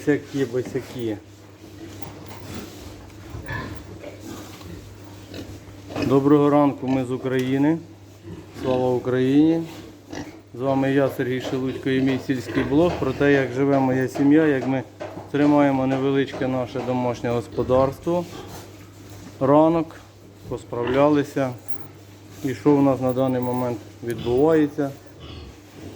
Босяки, босяки. Доброго ранку, ми з України. Слава Україні! З вами я, Сергій Шелудько, і мій сільський блог про те, як живе моя сім'я, як ми тримаємо невеличке наше домашнє господарство. Ранок, посправлялися. І що у нас на даний момент відбувається?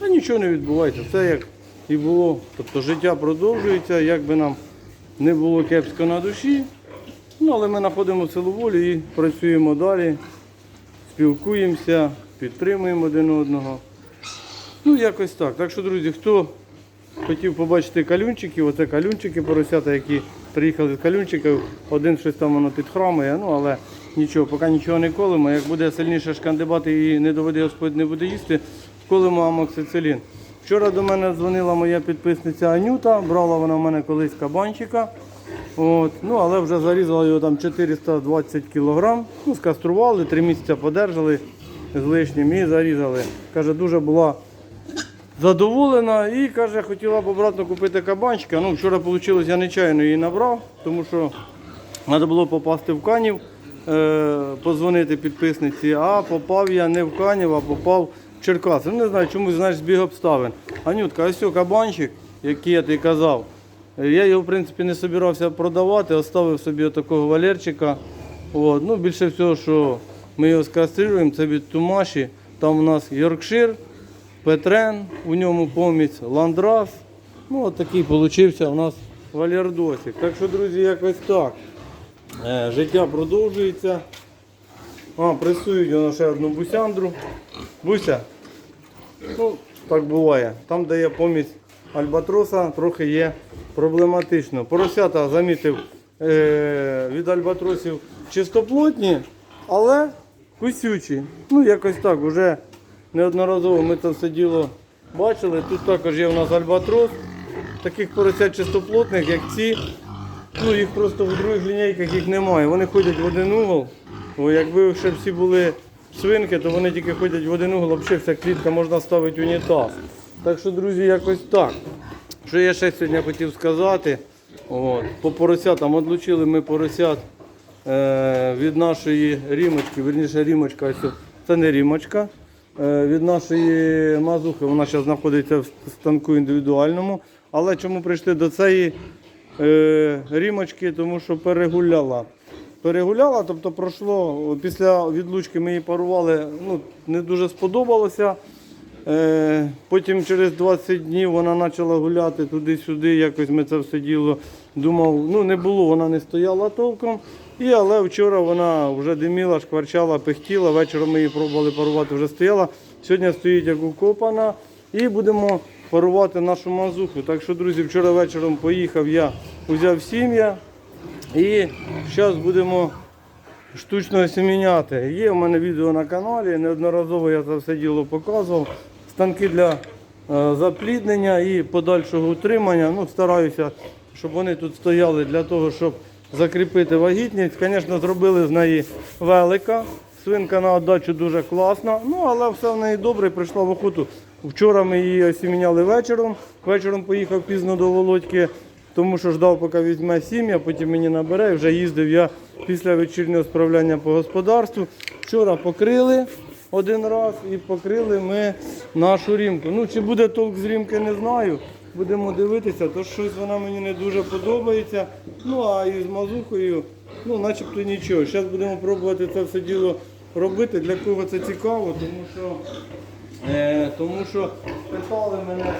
Та нічого не відбувається. Все як і було. Тобто життя продовжується, як би нам не було кепсько на душі. Ну, але ми знаходимо силу волі і працюємо далі, спілкуємося, підтримуємо один одного. Ну, якось так. Так що, друзі, хто хотів побачити калюнчики, оце калюнчики поросята, які приїхали з калюнчиків, один щось там воно підхрамує, ну але нічого, поки нічого не колимо. Як буде сильніше шкандибати і не доведе Господь не буде їсти, колимо амоксицилін. Вчора до мене дзвонила моя підписниця Анюта, брала вона в мене колись кабанчика. От, ну, але вже зарізала його там 420 кг. Ну, скастрували, три місяці подержали з лишнім і зарізали. Каже, дуже була задоволена і каже, хотіла б обратно купити кабанчика. Ну, вчора вийшло, я нечайно її набрав, тому що треба було попасти в канів, е, позвонити підписниці, а попав я не в канів, а попав Черкаси. Ну, не знаю, чомусь знаєш, збіг обставин. Анютка, ось кабанчик, який я тобі казав. Я його, в принципі, не собирався продавати, оставив собі такого валерчика. От. Ну, більше всього, що ми його скастрируємо, це від Тумаші. Там у нас Йоркшир, Петрен, у ньому помість Ландрас. Ну, от такий получився у нас валердосик. Так що, друзі, якось так. Е, життя продовжується. А, пресують воно ще одну бусяндру. Буся. Ну, так буває. Там, де є помість альбатроса, трохи є проблематично. Поросята замітив е, від альбатросів чистоплотні, але кусючі. Ну, якось так, вже неодноразово ми це все діло бачили. Тут також є у нас альбатрос. Таких поросят чистоплотних, як ці. Ну, їх просто в других лінійках їх немає. Вони ходять в один угол. О, якби ще всі були свинки, то вони тільки ходять в один угол, взагалі вся клітка можна ставити унітаз. Так що, друзі, якось так. Що я ще сьогодні хотів сказати? От, по поросятам одлучили ми поросят е, від нашої рімочки, верніше рімочка, це не рімочка. Е, від нашої мазухи, вона зараз знаходиться в станку індивідуальному. Але чому прийшли до цієї е, рімочки? Тому що перегуляла. Перегуляла, тобто пройшло після відлучки ми її парували, ну, не дуже сподобалося. Е, потім через 20 днів вона почала гуляти туди-сюди, якось ми це все діло думав, ну не було, вона не стояла толком. І, але вчора вона вже диміла, шкварчала, пихтіла, вечором ми її пробували парувати, вже стояла. Сьогодні стоїть як укопана. І будемо парувати нашу мазуху. Так що, друзі, вчора вечором поїхав я, взяв сім'я. І зараз будемо штучно осіміняти. Є в мене відео на каналі, неодноразово я це все діло показував. Станки для е, запліднення і подальшого утримання. Ну, стараюся, щоб вони тут стояли для того, щоб закріпити вагітність. Звісно, зробили з неї велика. Свинка на отдачу дуже класна, ну але все в неї добре, прийшла в охоту. Вчора ми її осіміняли вечором. Вечором поїхав пізно до Володьки, тому що ждав, поки візьме сім'я, потім мені набере. Вже їздив я після вечірнього справляння по господарству. Вчора покрили один раз і покрили ми нашу рімку. Ну, чи буде толк з рімки, не знаю. Будемо дивитися, то щось вона мені не дуже подобається. Ну а із мазухою, ну начебто нічого. Зараз будемо пробувати це все діло робити. Для кого це цікаво, тому що, е, тому що питали мене,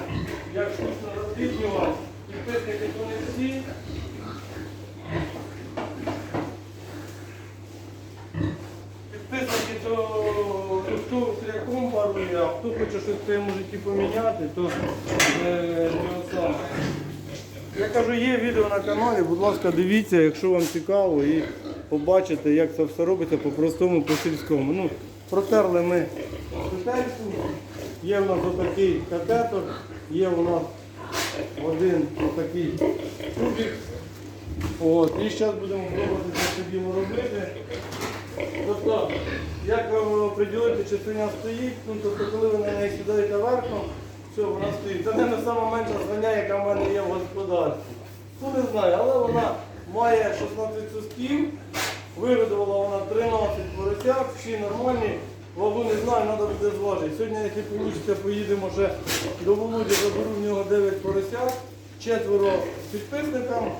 як штучно розпліднювати. Підписники не всі. Підписники, то хто шляхом парує, а хто хоче щось в своєму поміняти, то е, саме. Я кажу, є відео на каналі, будь ласка, дивіться, якщо вам цікаво, і побачите, як це все робиться по-простому, по-сільському. Ну, протерли ми петельку, є в нас отакий катетор, є у нас один отакий тубик. От, і зараз будемо пробувати все діло робити. Тобто, як вам приділити, чи свиня стоїть, ну, тобто, коли ви на неї сідаєте верхом, Все, вона стоїть. Це не сама менша свиня, яка в мене є в господарстві. Ну не знаю, але вона має 16 сосків, вигодувала вона 13 поросят, всі нормальні. Вагу не знаю, треба буде зважити. Сьогодні, якщо вийде, поїдемо ще до Володі, заберу в нього 9 поросят, четверо підписникам.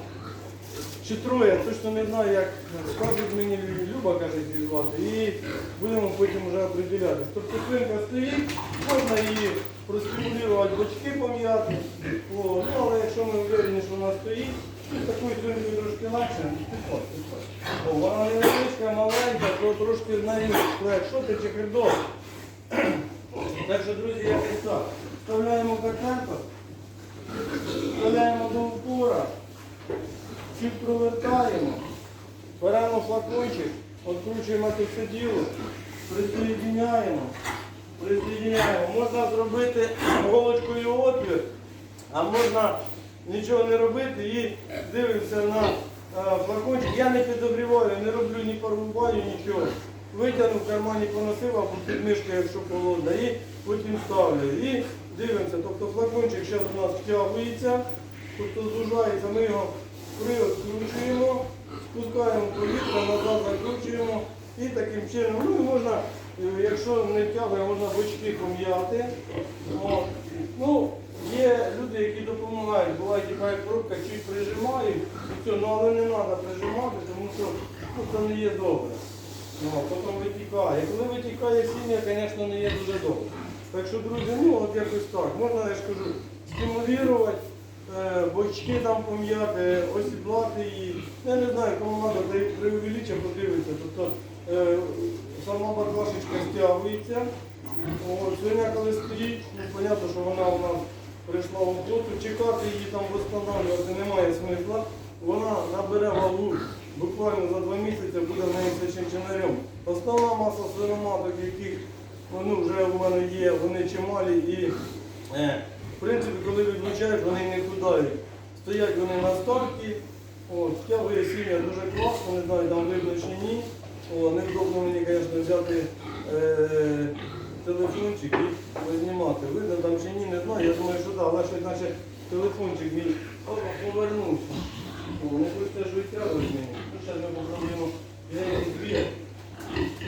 Чи троє, точно не знаю, як скажуть мені Люба, каже, звати, і будемо потім вже определятися. Тобто свинка стоїть, можна її простимулювати, бочки пом'яти. Ну, але якщо ми впевнені, що вона стоїть, такою свинкою трошки легше. Підходь, підходь. Вона невеличка, маленька, то трошки з нею. Що ти чекердо? Так що, друзі, якось так. Вставляємо картинку, вставляємо до упора. Чуть провертаємо, беремо флакончик, відкручуємо це діло, присоєдиняємо, присоєдиняємо. Можна зробити голочкою отвір, а можна нічого не робити і дивимося на е, флакончик. Я не підогріваю, не роблю ні порубаю, нічого. Витягнув в кармані поносив або під мишкою, якщо холодна, і потім ставлю. І дивимося, тобто флакончик зараз у нас втягується, тобто зужається, ми його привод скручуємо, спускаємо повітря, назад закручуємо і таким чином, ну і можна, е, якщо не тягує, можна бочки пом'яти. Ну, є люди, які допомагають, буває така як пробка, чуть прижимають, і все, ну але не треба прижимати, тому що ну, це не є добре. Ну, потім витікає. Коли витікає сім'я, звісно, не є дуже добре. Так що, друзі, ну от якось так. Можна, я ж кажу, стимулювати, е, бочки там пом'яти, осідлати її. Я не знаю, кому треба, й преувелича подивитися. Тобто е, сама баклашечка стягується. Свиня коли стоїть, ну, понятно, що вона у нас прийшла в оплоту, чекати її там встановлювати немає смисла. Вона набере вагу буквально за два місяці буде все чинчинарем. Основна маса свиноматок, яких ну, вже в мене є, вони чималі і е, в принципі, коли відлучають, вони не худають. Стоять вони на старті, стягує сім'я дуже класно, не знаю, там видно чи ні. О, невдобно мені, звісно, взяти е, телефончик і знімати. Видно там чи ні, не знаю. Я думаю, що так, але щось наче телефончик мій повернувся.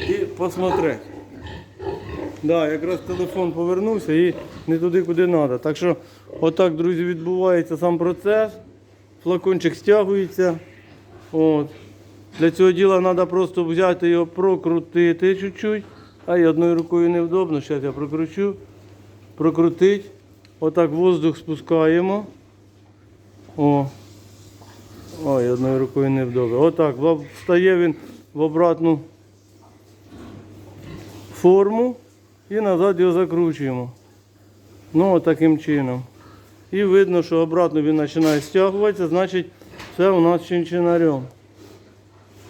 І посмотри. Да, якраз телефон повернувся і не туди, куди треба. Так що отак, друзі, відбувається сам процес. Флакончик стягується. От. Для цього діла треба просто взяти його, прокрутити чуть-чуть. А й одною рукою невдобно. Зараз я прокручу. Прокрутить. Отак воздух спускаємо. О. Ой, одною рукою невдобно. Отак. Встає він в обратну форму і назад його закручуємо. Ну, таким чином. І видно, що обратно він починає стягуватися, значить це у нас чинчинарем.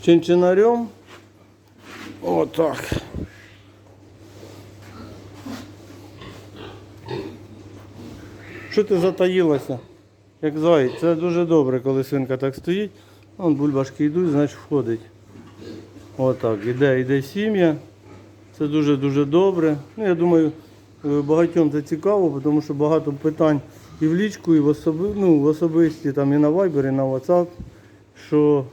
Чинчинарем. Отак. Що ти затаїлася? Як зай, це дуже добре, коли свинка так стоїть. Вон бульбашки йдуть, значить входить. Отак, іде, іде сім'я. Це дуже-дуже добре. Ну, я думаю, е, багатьом це цікаво, тому що багато питань і в лічку, і в, особи, ну, в особисті, там, і на Viber, і на WhatsApp, що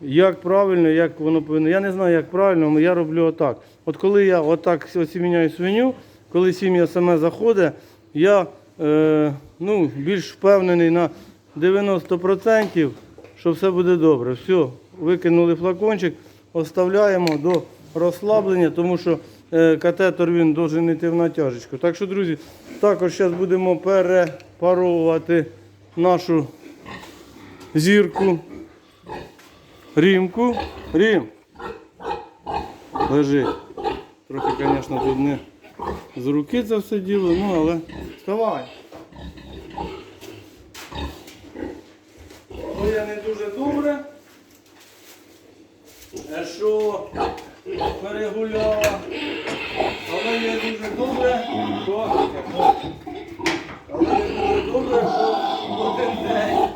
як правильно, як воно повинно. Я не знаю, як правильно, але я роблю отак. От коли я отак осіміняю свиню, коли сім'я саме заходить, я е, ну, більш впевнений на 90%, що все буде добре. Все, викинули флакончик, оставляємо до розслаблення, тому що е, катетор він должен йти в натяжечку. Так що, друзі, також зараз будемо перепаровувати нашу зірку. Рімку. Рім. Лежить. Трохи, звісно, тут не з руки це все діло, ну але вставай. Ну я не дуже добре. Е, Що перегуляла. Але є дуже добре, що але є дуже добре, що один день.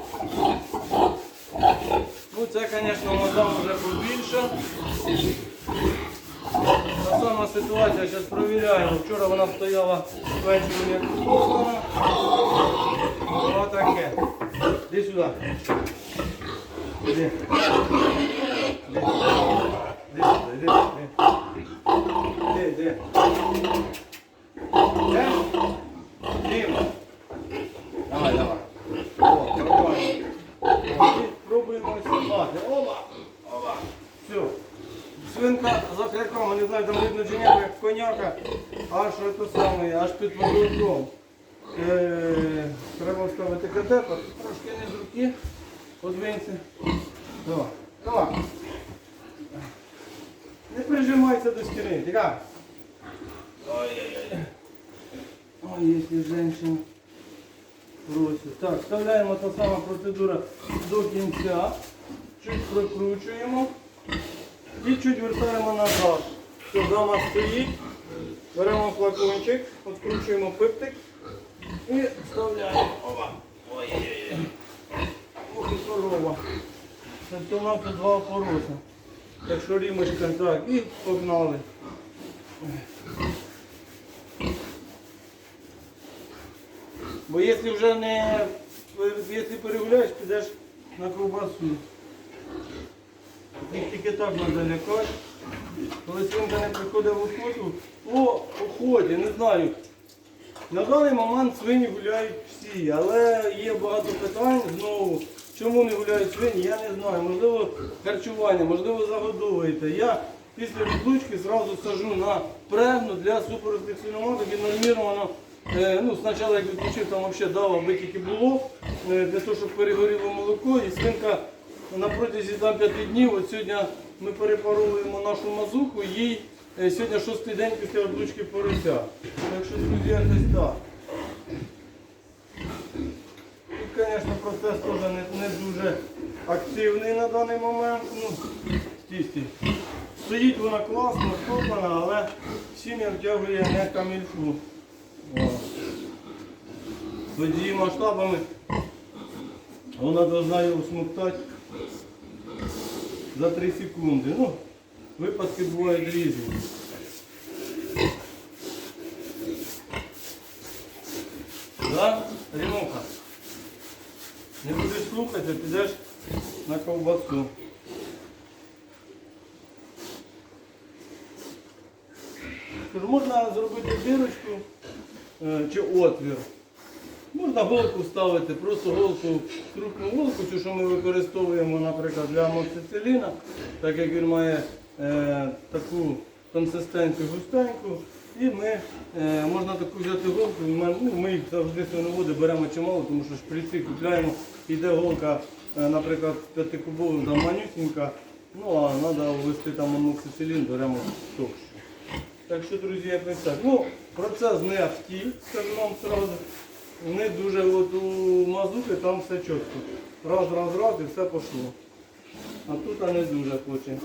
Ну це, звісно, вода вже побільша. Ситуація зараз перевіряємо. Вчора вона стояла ввечері як куплена. Отаке. Іди сюди, іди, іди. Іди, іди. Де? Діма. Давай, давай. О, нормально. І пробуємо сідати. Оба! Оба! Все. За не знаю, там видно чи як коняка, аж це саме, аж під потолком. Е, треба вставити катетер, трошки не з руки. Подвинься. Давай. Давай. Не прижимайся до стіни, тікай. Ой-ой-ой. Ой, якщо жінка просить. Так, вставляємо та сама процедура до кінця. Чуть прокручуємо. І чуть вертаємо назад. Все, дама стоїть. Беремо флакончик, відкручуємо пиптик і вставляємо. Опа. Ой-ой-ой. Ох і. Це у нас тут два опороса. Так що рімочка, так, і погнали. Бо якщо вже не, якщо перегуляєш, підеш на ковбасу. Їх тільки так треба лякати. Коли свинка не приходить в охоту, по охоті, не знаю. На даний момент свині гуляють всі, але є багато питань знову. Чому не гуляють свині, я не знаю. Можливо, харчування, можливо, загодовуєте. Я після відлучки зразу сажу на прегну для супоросних свиноматок і норміровано. Е, ну, спочатку як відключив, там взагалі дав, аби тільки було, е, для того, щоб перегоріло молоко. І свинка на протязі там, 5 днів, от сьогодні ми перепаровуємо нашу мазуху, їй е, сьогодні шостий день після відлучки порося. Так що, друзі, якось так. Тут, звісно, процес теж не, не дуже активний на даний момент. Ну, стій. Стоїть вона класно, втоплена, але сім'я втягує не камільфу. О. Тоді масштабами вона повинна його смоктати за 3 секунди. Ну, випадки бувають різні. Да? Рімуха? Не будеш слухати, підеш на ковбасу. Можна зробити дирочку е, чи отвір. Можна голку ставити, просто голку, крупну голку, цю, що ми використовуємо, наприклад, для амоксициліна, так як він має е, таку консистенцію густеньку. І ми, е, можна таку взяти голку, ми, ну, ми їх завжди свиноводи беремо чимало, тому що шприці купляємо, йде голка, е, наприклад, п'ятикубова, там манюсінька, ну а треба ввести там амоксицилін, беремо товщу. Так що, друзі, якось так. Ну, процес не ахті, скажу вам сразу. Не дуже от у мазухи там все чітко. Раз, раз, раз і все пішло. А тут не дуже хоче.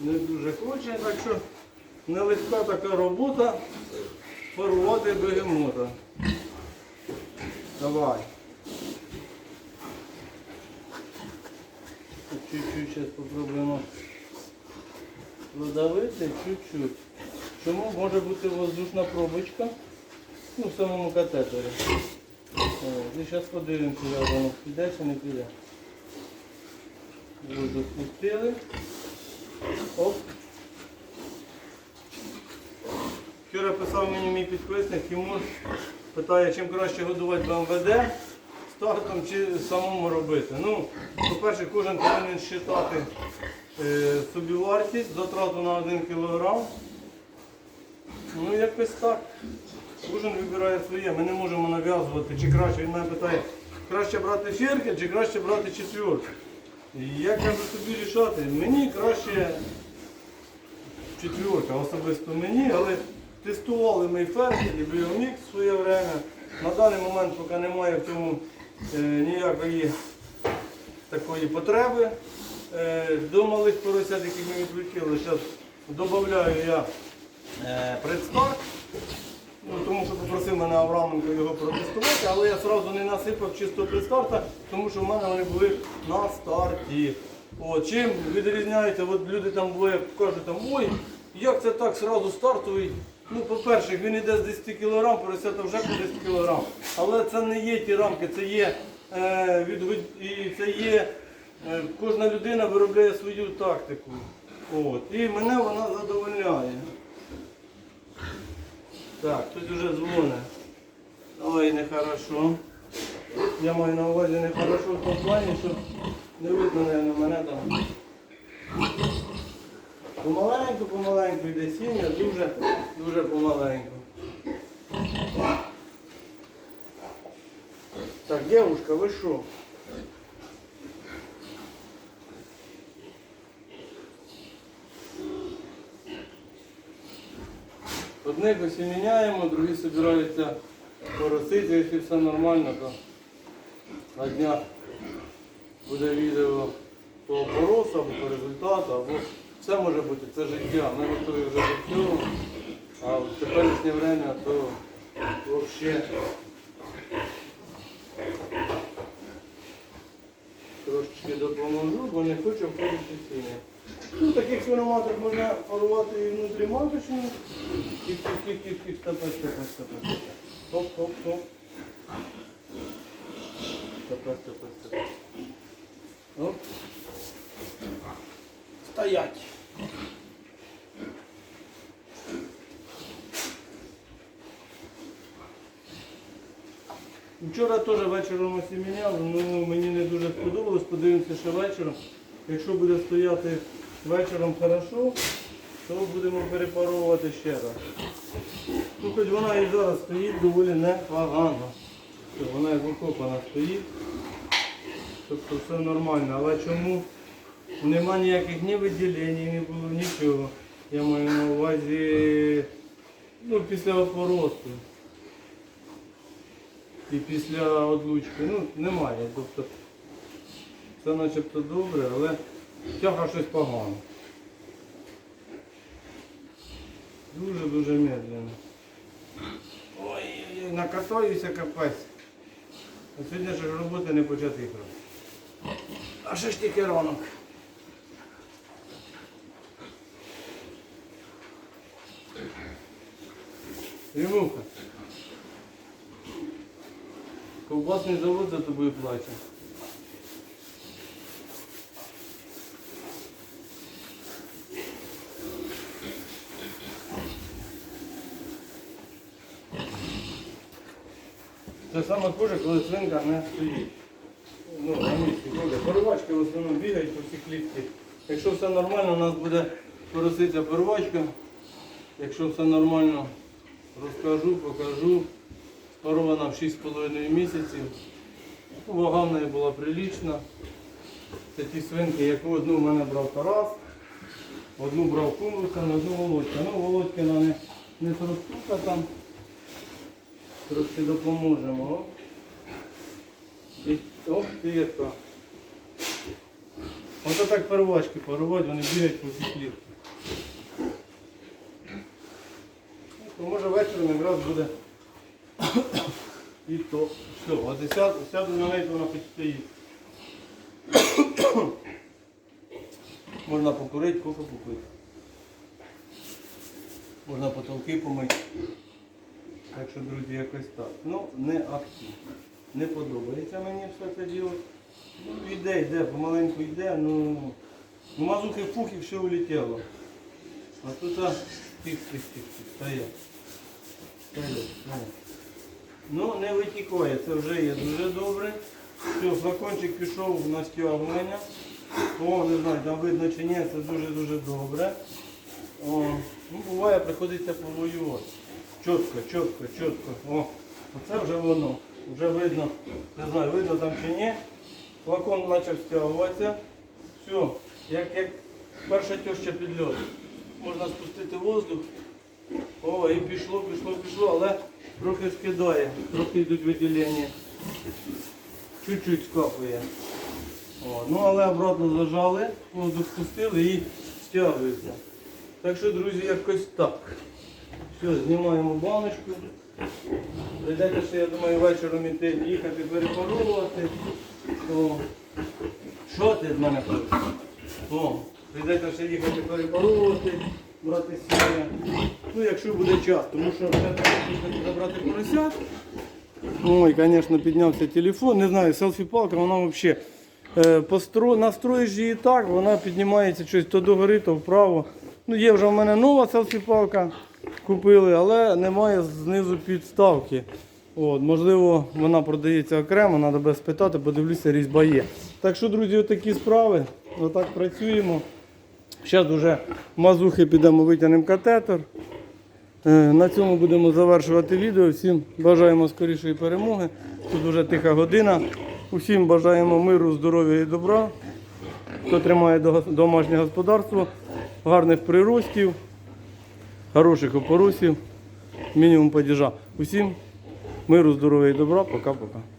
Не дуже хоче, так що нелегка така робота порвати бегемота. Давай. Чуть-чуть сейчас попробуємо продавити, чуть-чуть. Чому може бути воздушна пробочка? Ну, в самому катетері. І зараз подивимося, як воно піде чи не піде. Воду спустили. Оп. Вчора писав мені мій підписник, Тимур питає, чим краще годувати БМВД, стартом чи самому робити. Ну, по-перше, кожен повинен вважати е, собівартість, затрату на 1 кг. Ну якось так. Кожен вибирає своє. Ми не можемо нав'язувати, чи краще. Він мене питає, краще брати фірки, чи краще брати четвірки. І я кажу собі рішати, мені краще четвірка, особисто мені, але тестували ми і фермі, і біомікс в своє время. На даний момент поки немає в цьому ніякої такої потреби. Е, до малих поросят, яких ми відключили, зараз додаю я е, предстарт. Ну, тому що попросив мене Авраменко його протестувати, але я одразу не насипав чисто без тому що в мене вони були на старті. От, чим відрізняється, от люди там буває, кажуть, там, ой, як це так сразу стартовий. Ну, по-перше, він йде з 10 кг, поросята вже по 10 кг. Але це не є ті рамки, це є е, від, і це є е, кожна людина виробляє свою тактику. От. І мене вона задовольняє. Так, тут вже дзвоне. Ой, нехорошо. Я маю на увазі нехорошо в тому плані, що не видно, наверное, мене там. Помаленьку, помаленьку йде сім'я, дуже, дуже помаленьку. Так, дівушка, ви що? Одних осіміняємо, другі збираються поросити, якщо все нормально, то на днях буде відео по опоросу або по результату, або все може бути, це життя. Ми готові вже до цього, а в теперішнє время то взагалі трошечки допоможу, бо не хочу входити ціни. Ну, таких свиноматок можна порувати і внутріматочну. Кік, стопе, стопе, стопе. Хоп. Стопе, стопе, стопе. Оп. Стоять. Вчора теж вечором осіміняв, ну мені не дуже сподобалось, подивимося ще вечором. Якщо буде стояти вечором хорошо, то будемо перепаровувати ще раз. Ну, хоч вона і зараз стоїть доволі непогано. Вона як окопана стоїть. Тобто все нормально. Але чому нема ніяких ні виділень, не було нічого. Я маю на увазі ну, після опоросту. І після одлучки. Ну, немає. Тобто це начебто добре, але тяга щось погано. Дуже-дуже медленно. Ой, накатаюся капець. А сьогодні ж роботи не початих робити. А ще ж тільки ранок. Римуха. Ковбасний завод за тобою плаче. Це саме хуже, коли свинка не стоїть. Ну, на місці ходить. Порвачки в основному бігають по всій клітці. Якщо все нормально, у нас буде пороситься порвачка. Якщо все нормально, розкажу, покажу. Спарована в 6,5 місяців. Вага в неї була прилічна. Це ті свинки, яку одну в мене брав Тарас, одну брав Кумрука, на одну Володька. Ну, Володькина не, не тростука там. Трошки допоможемо. І, о, ти яка. Ось так первачки порвати, вони бігають по всій клітці. Ну, то може вечором якраз буде і то. Все, от і сяду, сяду на неї, вона стоїть. Можна покурити, кофе попити. Можна потолки помити. Так що, друзі, якось так. Ну, не актив. Не подобається мені все це діло. Ну, йде, йде, помаленьку йде, ну. Ну, мазухи пух і все улетіло. А тут а, тих, тих, тих, стоять. Стоять. Ну, не витікає, це вже є дуже добре. Все, флакончик пішов на стягування. О, не знаю, там видно чи ні, це дуже-дуже добре. О, ну, буває, приходиться повоювати. Чітко, чітко, чітко. О, оце вже воно. Вже видно, не знаю, видно там чи ні. Флакон почав стягуватися. Все, як, як перша теща під льод. Можна спустити воздух. О, і пішло, пішло, пішло, але трохи скидає, трохи йдуть виділення. Чуть-чуть скапує. О, ну але обратно зажали, воздух спустили і стягується. Так що, друзі, якось так. Все, знімаємо баночку. Прийдете ще, я думаю, вечором іти їхати перепаровувати. Що ти з мене хочеш? Прийдеться ще їхати перепаровувати, брати сім'я. Ну, якщо буде час, тому що треба забрати поросят. Ой, звісно, піднявся телефон. Не знаю, селфі-палка, вона взагалі. Е, постро... Настроїш її так, вона піднімається щось то догори, то вправо. Ну, є вже в мене нова селфі-палка, купили, але немає знизу підставки. От, можливо, вона продається окремо, треба буде спитати, подивлюся, різьба є. Так що, друзі, отакі справи. Отак працюємо. Зараз вже мазухи підемо, витягнемо катетер. Е, На цьому будемо завершувати відео. Всім бажаємо скорішої перемоги. Тут вже тиха година. Усім бажаємо миру, здоров'я і добра. Хто тримає домашнє господарство, гарних приростів, хороших опоросів, мінімум падіжа. Усім миру, здоров'я і добра. Пока-пока.